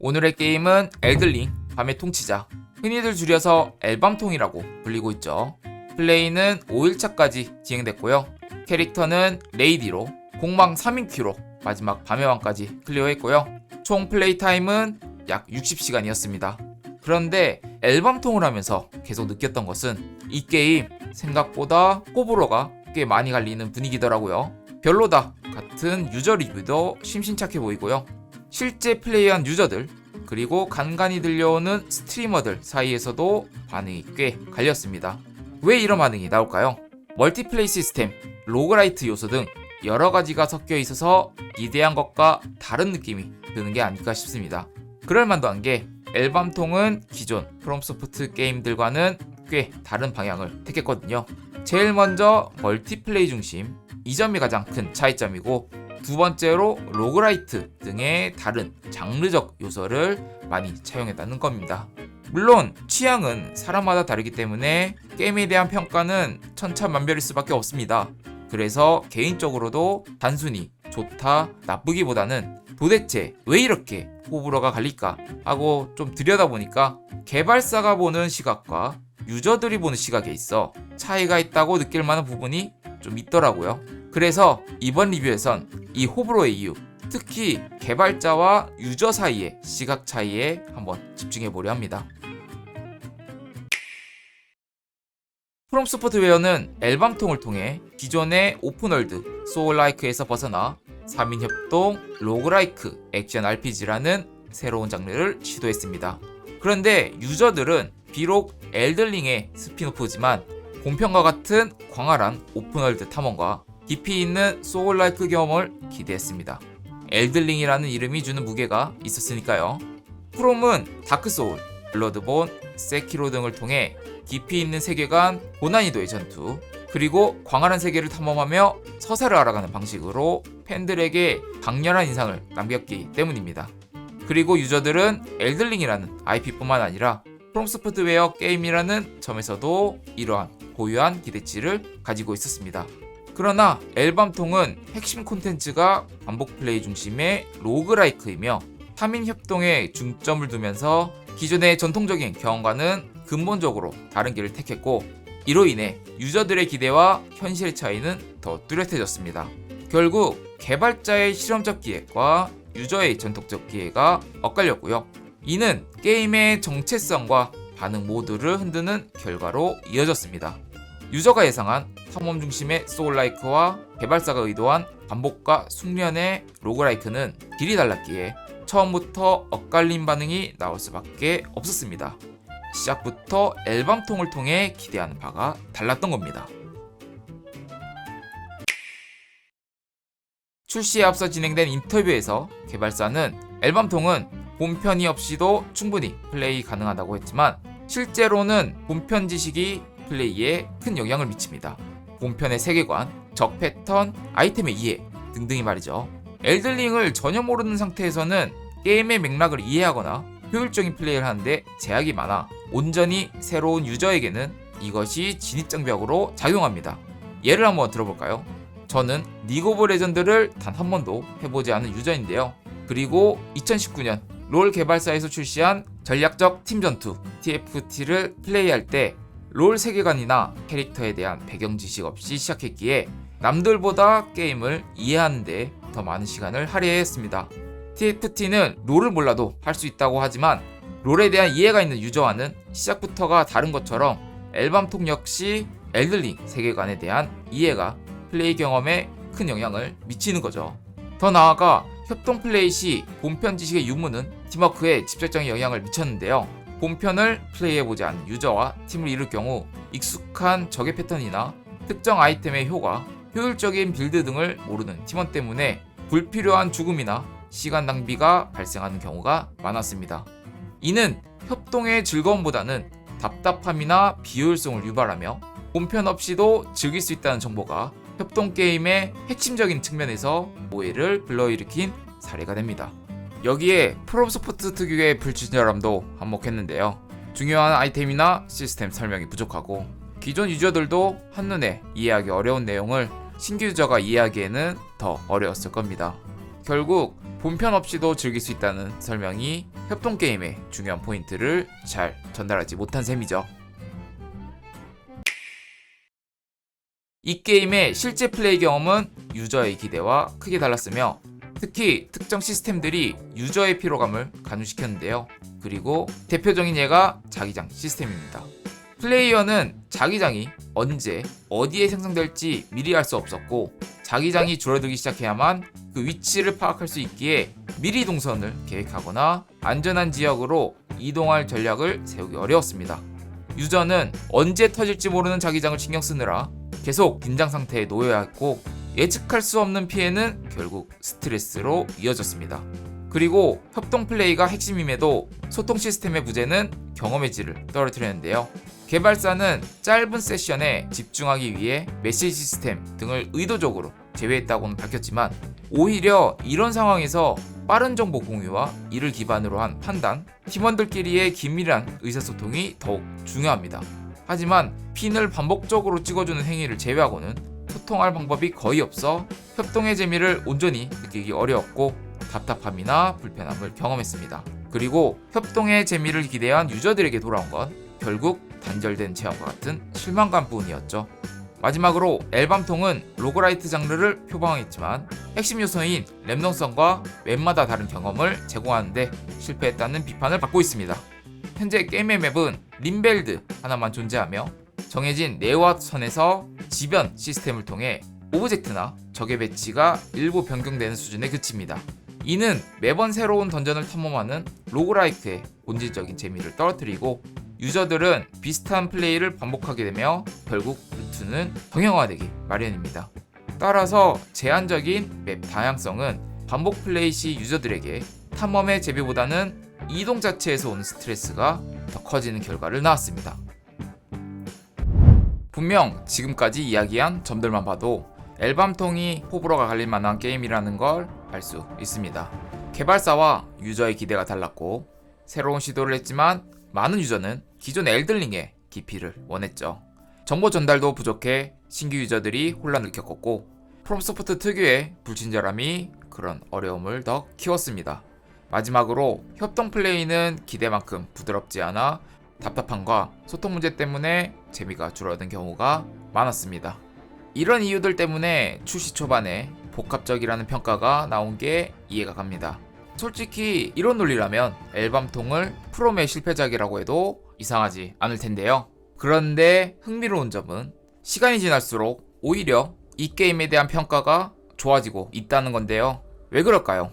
오늘의 게임은 엘들링 밤의 통치자. 흔히들 줄여서 엘밤통이라고 불리고 있죠. 플레이는 5일차까지 진행됐고요. 캐릭터는 레이디로 공망 3인 큐로 마지막 밤의 왕까지 클리어했고요. 총 플레이 타임은 약 60시간이었습니다. 그런데 앨범통을 하면서 계속 느꼈던 것은 이 게임 생각보다 호불호가 꽤 많이 갈리는 분위기더라고요. 별로다 같은 유저 리뷰도 심심찮게 보이고요 실제 플레이한 유저들 그리고 간간히 들려오는 스트리머들 사이에서도 반응이 꽤 갈렸습니다. 왜 이런 반응이 나올까요? 멀티플레이 시스템, 로그라이트 요소 등 여러 가지가 섞여 있어서 기대한 것과 다른 느낌이 드는 게 아닐까 싶습니다. 그럴 만도 한 게 앨범통은 기존 프롬소프트 게임들과는 꽤 다른 방향을 택했거든요. 제일 먼저 멀티플레이 중심 이 점이 가장 큰 차이점이고 두 번째로 로그라이트 등의 다른 장르적 요소를 많이 차용했다는 겁니다. 물론 취향은 사람마다 다르기 때문에 게임에 대한 평가는 천차만별일 수밖에 없습니다. 그래서 개인적으로도 단순히 좋다 나쁘기보다는 도대체 왜 이렇게 호불호가 갈릴까 하고 좀 들여다보니까 개발사가 보는 시각과 유저들이 보는 시각에 있어 차이가 있다고 느낄 만한 부분이 좀 있더라고요. 그래서 이번 리뷰에선 이 호불호의 이유, 특히 개발자와 유저 사이의 시각 차이에 한번 집중해 보려 합니다. 프롬 소프트웨어는 앨범통을 통해 기존의 오픈월드 소울라이크에서 벗어나 3인 협동 로그라이크 액션 RPG라는 새로운 장르를 시도했습니다. 그런데 유저들은 비록 엘들링의 스피노프지만 공평과 같은 광활한 오픈월드 탐험과 깊이 있는 소울라이크 경험을 기대했습니다. 엘들링이라는 이름이 주는 무게가 있었으니까요. 프롬은 다크소울, 블러드본, 세키로 등을 통해 깊이 있는 세계관, 고난이도의 전투, 그리고 광활한 세계를 탐험하며 서사를 알아가는 방식으로 팬들에게 강렬한 인상을 남겼기 때문입니다. 그리고 유저들은 엘들링이라는 IP뿐만 아니라 프롬소프트웨어 게임이라는 점에서도 이러한 고유한 기대치를 가지고 있었습니다. 그러나 앨범통은 핵심 콘텐츠가 반복 플레이 중심의 로그라이크이며 3인 협동에 중점을 두면서 기존의 전통적인 경험과는 근본적으로 다른 길을 택했고 이로 인해 유저들의 기대와 현실의 차이는 더 뚜렷해졌습니다. 결국 개발자의 실험적 기획과 유저의 전통적 기획가 엇갈렸고요. 이는 게임의 정체성과 반응 모두를 흔드는 결과로 이어졌습니다. 유저가 예상한 탐험 중심의 소울라이크와 개발사가 의도한 반복과 숙련의 로그라이크는 길이 달랐기에 처음부터 엇갈린 반응이 나올 수밖에 없었습니다. 시작부터 앨범통을 통해 기대하는 바가 달랐던 겁니다. 출시에 앞서 진행된 인터뷰에서 개발사는 앨범통은 본편이 없이도 충분히 플레이 가능하다고 했지만 실제로는 본편 지식이 플레이에 큰 영향을 미칩니다. 본편의 세계관, 적 패턴, 아이템의 이해 등등이 말이죠. 엘들링을 전혀 모르는 상태에서는 게임의 맥락을 이해하거나 효율적인 플레이를 하는데 제약이 많아 온전히 새로운 유저에게는 이것이 진입장벽으로 작용합니다. 예를 한번 들어볼까요? 저는 리그 오브 레전드를 단 한 번도 해보지 않은 유저인데요. 그리고 2019년 롤 개발사에서 출시한 전략적 팀 전투 TFT를 플레이할 때 롤 세계관이나 캐릭터에 대한 배경 지식 없이 시작했기에 남들보다 게임을 이해하는데 더 많은 시간을 할애했습니다. TFT는 롤을 몰라도 할 수 있다고 하지만 롤에 대한 이해가 있는 유저와는 시작부터가 다른 것처럼 앨범통 역시 엘들링 세계관에 대한 이해가 플레이 경험에 큰 영향을 미치는 거죠. 더 나아가 협동 플레이 시 본편 지식의 유무는 팀워크에 직접적인 영향을 미쳤는데요. 본편을 플레이해보지 않은 유저와 팀을 이룰 경우 익숙한 적의 패턴이나 특정 아이템의 효과, 효율적인 빌드 등을 모르는 팀원 때문에 불필요한 죽음이나 시간 낭비가 발생하는 경우가 많았습니다. 이는 협동의 즐거움보다는 답답함이나 비효율성을 유발하며 본편 없이도 즐길 수 있다는 정보가 협동 게임의 핵심적인 측면에서 오해를 불러일으킨 사례가 됩니다. 여기에 프롬소프트 특유의 불친절함도 한몫했는데요. 중요한 아이템이나 시스템 설명이 부족하고 기존 유저들도 한눈에 이해하기 어려운 내용을 신규 유저가 이해하기에는 더 어려웠을 겁니다. 결국 본편 없이도 즐길 수 있다는 설명이 협동 게임의 중요한 포인트를 잘 전달하지 못한 셈이죠. 이 게임의 실제 플레이 경험은 유저의 기대와 크게 달랐으며 특히 특정 시스템들이 유저의 피로감을 간우시켰는데요. 그리고 대표적인 예가 자기장 시스템입니다. 플레이어는 자기장이 언제 어디에 생성될지 미리 알 수 없었고 자기장이 줄어들기 시작해야만 그 위치를 파악할 수 있기에 미리 동선을 계획하거나 안전한 지역으로 이동할 전략을 세우기 어려웠습니다. 유저는 언제 터질지 모르는 자기장을 신경 쓰느라 계속 긴장 상태에 놓여야 했고 예측할 수 없는 피해는 결국 스트레스로 이어졌습니다. 그리고 협동 플레이가 핵심임에도 소통 시스템의 부재는 경험의 질을 떨어뜨렸는데요. 개발사는 짧은 세션에 집중하기 위해 메시지 시스템 등을 의도적으로 제외했다고는 밝혔지만 오히려 이런 상황에서 빠른 정보 공유와 이를 기반으로 한 판단, 팀원들끼리의 긴밀한 의사소통이 더욱 중요합니다. 하지만 핀을 반복적으로 찍어주는 행위를 제외하고는 소통할 방법이 거의 없어 협동의 재미를 온전히 느끼기 어려웠고 답답함이나 불편함을 경험했습니다. 그리고 협동의 재미를 기대한 유저들에게 돌아온 건 결국 단절된 체험과 같은 실망감 뿐이었죠. 마지막으로 앨범통은 로그라이트 장르를 표방했지만 핵심 요소인 랜덤성과 맵마다 다른 경험을 제공하는데 실패했다는 비판을 받고 있습니다. 현재 게임의 맵은 림벨드 하나만 존재하며 정해진 네와 선에서 지변 시스템을 통해 오브젝트나 적의 배치가 일부 변경되는 수준에 그칩니다. 이는 매번 새로운 던전을 탐험하는 로그라이크의 본질적인 재미를 떨어뜨리고 유저들은 비슷한 플레이를 반복하게 되며 결국 루트는 정형화되기 마련입니다. 따라서 제한적인 맵 다양성은 반복 플레이 시 유저들에게 탐험의 재미보다는 이동 자체에서 오는 스트레스가 더 커지는 결과를 낳았습니다. 분명 지금까지 이야기한 점들만 봐도 앨범통이 호불호가 갈릴 만한 게임이라는 걸 알 수 있습니다. 개발사와 유저의 기대가 달랐고 새로운 시도를 했지만 많은 유저는 기존 엘들링의 깊이를 원했죠. 정보 전달도 부족해 신규 유저들이 혼란을 겪었고 프롬소프트 특유의 불친절함이 그런 어려움을 더 키웠습니다. 마지막으로 협동 플레이는 기대만큼 부드럽지 않아 답답함과 소통 문제 때문에 재미가 줄어든 경우가 많았습니다. 이런 이유들 때문에 출시 초반에 복합적이라는 평가가 나온 게 이해가 갑니다. 솔직히 이런 논리라면 앨범통을 프롬의 실패작이라고 해도 이상하지 않을 텐데요. 그런데 흥미로운 점은 시간이 지날수록 오히려 이 게임에 대한 평가가 좋아지고 있다는 건데요. 왜 그럴까요?